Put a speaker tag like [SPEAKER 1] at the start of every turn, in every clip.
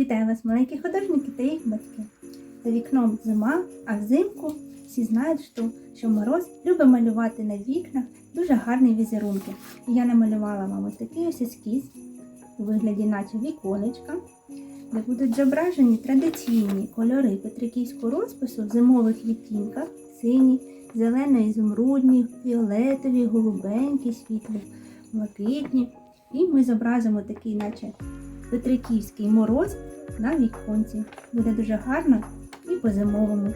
[SPEAKER 1] Вітаю вас, маленькі художники та їх батьки. За вікном зима, а взимку всі знають, що, мороз любить малювати на вікнах дуже гарні візерунки. І я намалювала вам ось такий ось ескіз у вигляді наче віконечка, де будуть зображені традиційні кольори петриківського розпису в зимових відтінках сині, зелено-ізумрудні, фіолетові, голубенькі, світлі, блакитні. І ми зобразимо такий, наче Петриківський мороз на віконці. Буде дуже гарно і по-зимовому.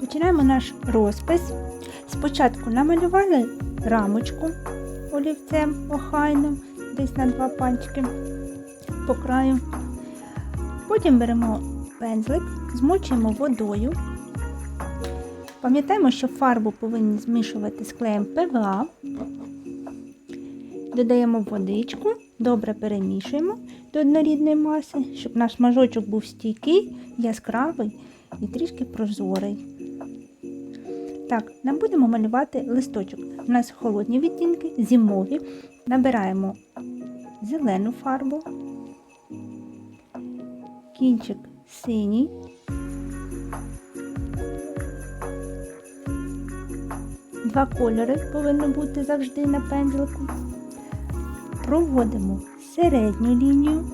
[SPEAKER 1] Починаємо наш розпис. Спочатку намалювали рамочку олівцем охайно, десь на два пальчики по краю. Потім беремо пензлик, змочуємо водою. Пам'ятаємо, що фарбу повинні змішувати з клеєм ПВА. Додаємо водичку, добре перемішуємо до однорідної маси, щоб наш мажочок був стійкий, яскравий і трішки прозорий. Так, нам будемо малювати листочок. У нас холодні відтінки, зимові. Набираємо зелену фарбу, кінчик синій. Два кольори повинні бути завжди на пензлику. Проводимо середню лінію.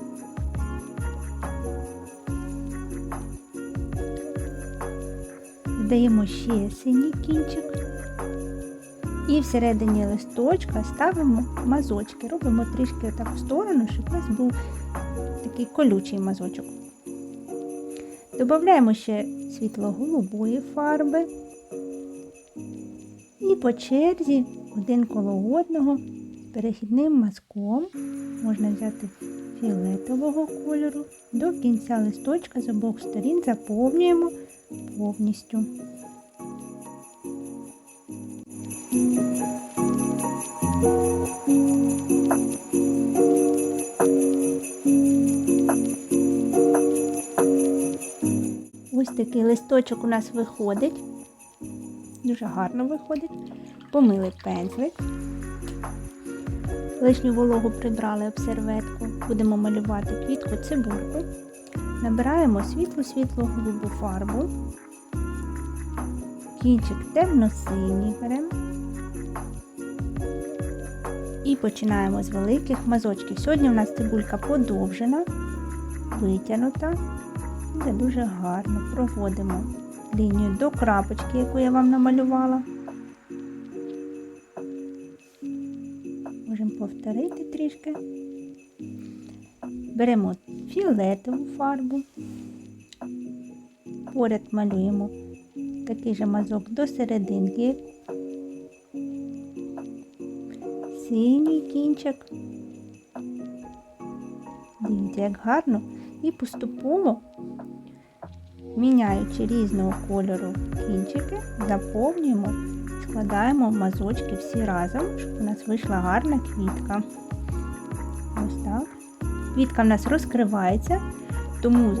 [SPEAKER 1] Додаємо ще синій кінчик. І всередині листочка ставимо мазочки. Робимо трішки так в сторону, щоб у нас був такий колючий мазочок. Додаємо ще світло-голубої фарби. І по черзі один коло одного перехідним мазком можна взяти фіолетового кольору. До кінця листочка з обох сторін заповнюємо повністю. Ось такий листочок у нас виходить. Дуже гарно виходить. Помили пензлик. Лишню вологу прибрали об серветку. Будемо малювати квітку цибульку. Набираємо світло-світло голубу фарбу. Кінчик темно-синій беремо. І починаємо з великих мазочків. Сьогодні у нас цибулька подовжена, витягнута. Буде дуже гарно. Проводимо лінію до крапочки, яку я вам намалювала. Повторити трішки. Беремо фіолетову фарбу, поряд малюємо такий же мазок до серединки, синій кінчик. Дивіться, як гарно. І поступово, міняючи різного кольору кінчики, заповнюємо, складаємо мазочки всі разом, щоб у нас вийшла гарна квітка. Ось так. Квітка в нас розкривається, тому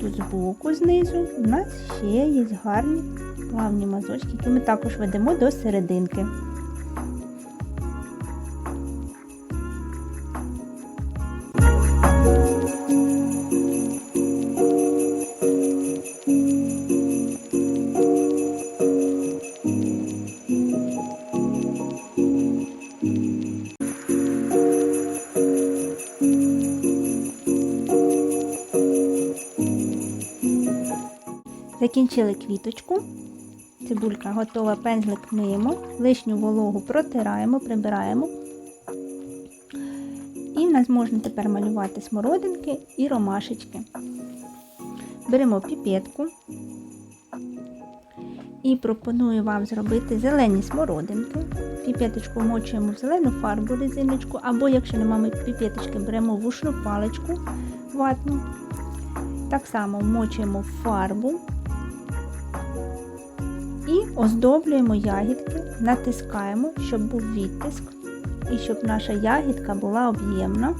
[SPEAKER 1] тут збоку, знизу, у нас ще є гарні плавні мазочки, які ми також ведемо до серединки. Закінчили квіточку. Цибулька готова, пензлик миємо, лишню вологу протираємо, прибираємо. І в нас можна тепер малювати смородинки і ромашечки. Беремо піпетку і пропоную вам зробити зелені смородинки. Піпеточку вмочуємо в зелену фарбу резиночку, або, якщо немає піпеточки, беремо вушну паличку ватну. Так само вмочуємо в фарбу і оздоблюємо ягідки, натискаємо, щоб був відтиск і щоб наша ягідка була об'ємна.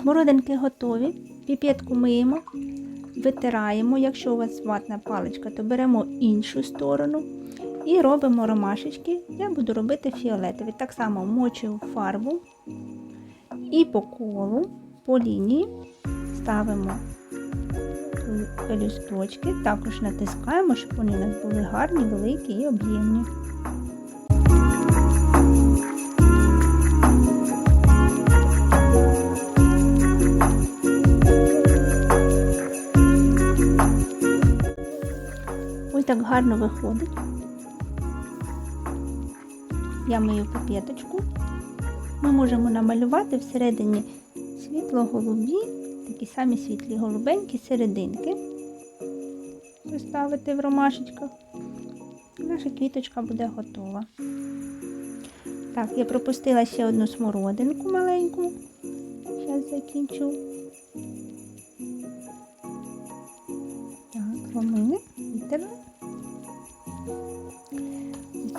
[SPEAKER 1] Смородинки готові, піп'ятку миємо витираємо. Якщо у вас ватна паличка, то беремо іншу сторону і робимо ромашечки. Я буду робити фіолетові. Так само вмочую в фарбу і по колу, по лінії ставимо пелюсточки, також натискаємо, щоб вони у нас були гарні, великі і об'ємні. Так гарно виходить. Я мию піпеточку. Ми можемо намалювати всередині світло-голубі, такі самі світлі голубенькі серединки. Поставити в ромашечках. Наша квіточка буде готова. Так, я пропустила ще одну смородинку маленьку. Зараз закінчу. Так, ромини, вітерли.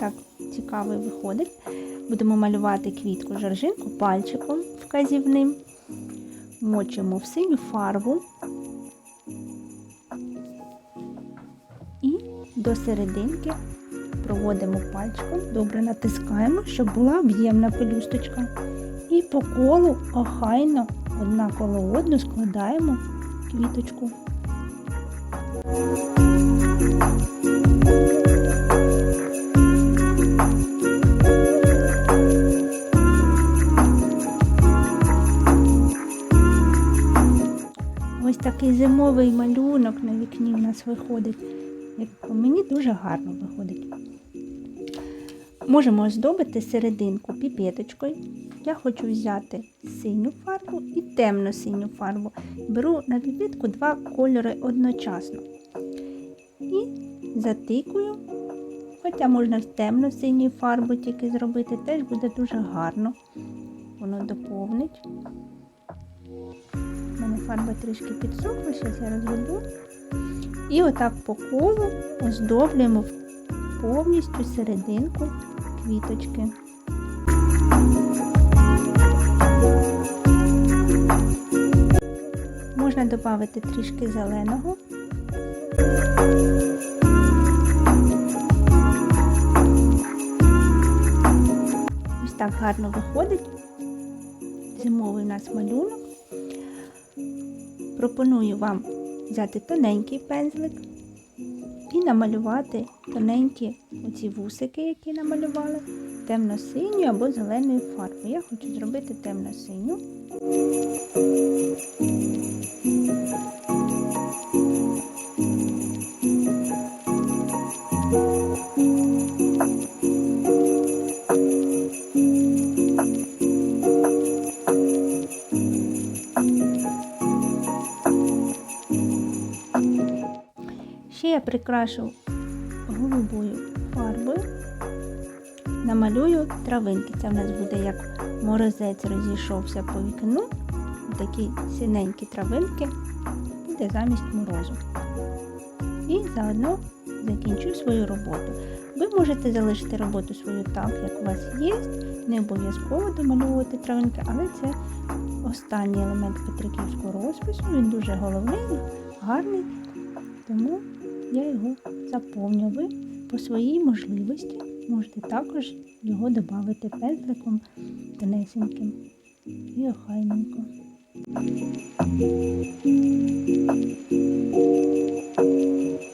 [SPEAKER 1] Так цікавий виходить. Будемо малювати квітку жоржинку пальчиком вказівним. Мочимо в синю фарбу і до серединки проводимо пальчиком, добре натискаємо, щоб була об'ємна пелюсточка. І по колу охайно одна коло одну складаємо квіточку. Такий зимовий малюнок на вікні у нас виходить. Як мені дуже гарно виходить. Можемо оздобити серединку піпеточкою. Я хочу взяти синю фарбу і темно-синю фарбу. Беру на піпетку два кольори одночасно. І затикую. Хоча можна темно-синю фарбу тільки зробити, теж буде дуже гарно. Воно доповнить. Фарба трішки підсохла, зараз я розведу. І отак по колу оздоблюємо повністю серединку квіточки. Можна додати трішки зеленого. Ось так гарно виходить. Зимовий у нас малюнок. Пропоную вам взяти тоненький пензлик і намалювати тоненькі оці вусики, які намалювали, темно-синю або зеленою фарбою. Я хочу зробити темно-синю. Прикрашу голубою фарбою, намалюю травинки. Це в нас буде як морозець розійшовся по вікну. Такі синенькі травинки буде замість морозу. І заодно закінчу свою роботу. Ви можете залишити роботу свою так, як у вас є. Не обов'язково домальовувати травинки, але це останній елемент Петриківського розпису. Він дуже головний, гарний. Тому я його заповню. Ви по своїй можливості можете також його додати пензликом тонесеньким і охайненько. Thank така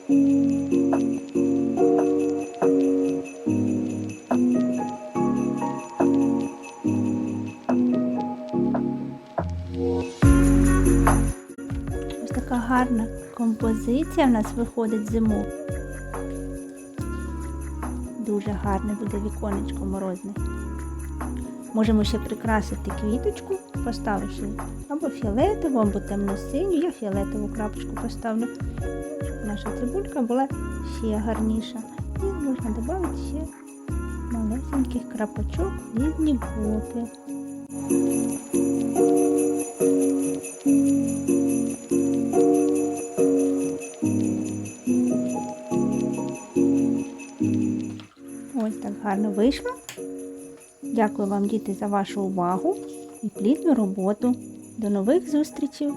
[SPEAKER 1] гарна композиція в нас виходить зиму. Дуже гарне буде віконечко морозне. Можемо ще прикрасити квіточку, поставивши або фіолетову, або темно-синю. Я фіолетову крапочку поставлю, щоб наша цибулька була ще гарніша. І можна додати ще малесеньких крапочок в різні гарно вийшло. Дякую вам, діти, за вашу увагу і плідну роботу. До нових зустрічей!